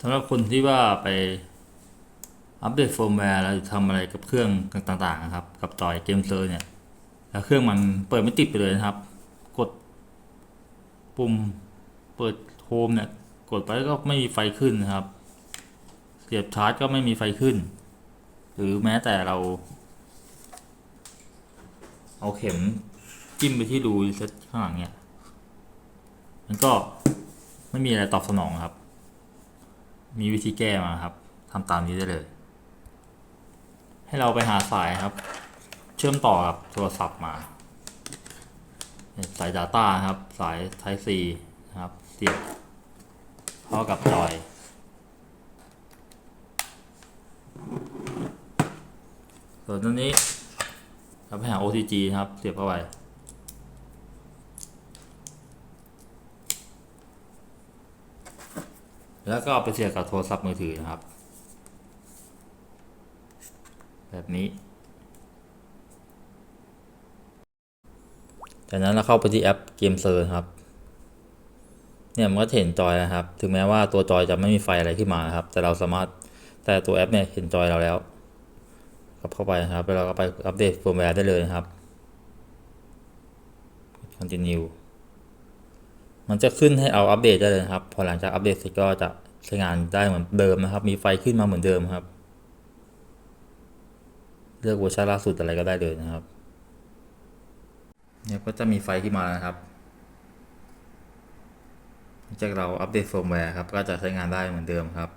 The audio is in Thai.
สำหรับคนที่ว่าไปอัปเดตเฟิร์มแวร์แล้วทำอะไรกับเครื่องต่างๆนะครับ กับจอยเกมเซอร์เนี่ย แล้วเครื่องมันเปิดไม่ติดไปเลยนะครับ กดปุ่มเปิดโฮมเนี่ย กดไปก็ไม่มีไฟขึ้นนะครับ เสียบชาร์จก็ไม่มีไฟขึ้น หรือแม้แต่เรา เอาเข็มจิ้มไปที่รูเซ็ตข้างหลังเนี่ย มันก็ไม่มีอะไรตอบสนองครับ มีวิธีแก้มาครับทำตามนี้ได้เลย ให้เราไปหาสายครับ เชื่อมต่อกับโทรศัพท์มา สาย Data ครับ สาย Type C นะครับ เสียบเข้ากับจอย ส่วนตัวนี้เราไปหา OTG ครับ เสียบเข้าไป แล้วก็เอาไปเสียบกับโทรศัพท์มือถือนะครับ แบบนี้ จากนั้นเราเข้าไปที่แอปเกมเซอร์ครับ เนี่ยมันก็เห็นจอยนะครับ ถึงแม้ว่าตัวจอยจะไม่มีไฟอะไรขึ้นมานะครับ แต่เราสามารถแต่ตัวแอปเนี่ยเห็นจอยเราแล้วกลับเข้าไปนะครับแล้วเราก็ไปอัปเดตเฟิร์มแวร์ได้เลยนะครับ continue มันจะขึ้นให้เอาอัปเดตได้เลยครับ พอหลังจากอัปเดตเสร็จก็จะใช้งานได้เหมือนเดิมนะครับ มีไฟขึ้นมาเหมือนเดิมครับ เลือกเวอร์ชันล่าสุดอะไรก็ได้เลยนะครับ เนี่ยก็จะมีไฟขึ้นมาแล้วนะครับหลังจากเราอัปเดตเฟิร์มแวร์ครับ ก็จะใช้งานได้เหมือนเดิมครับ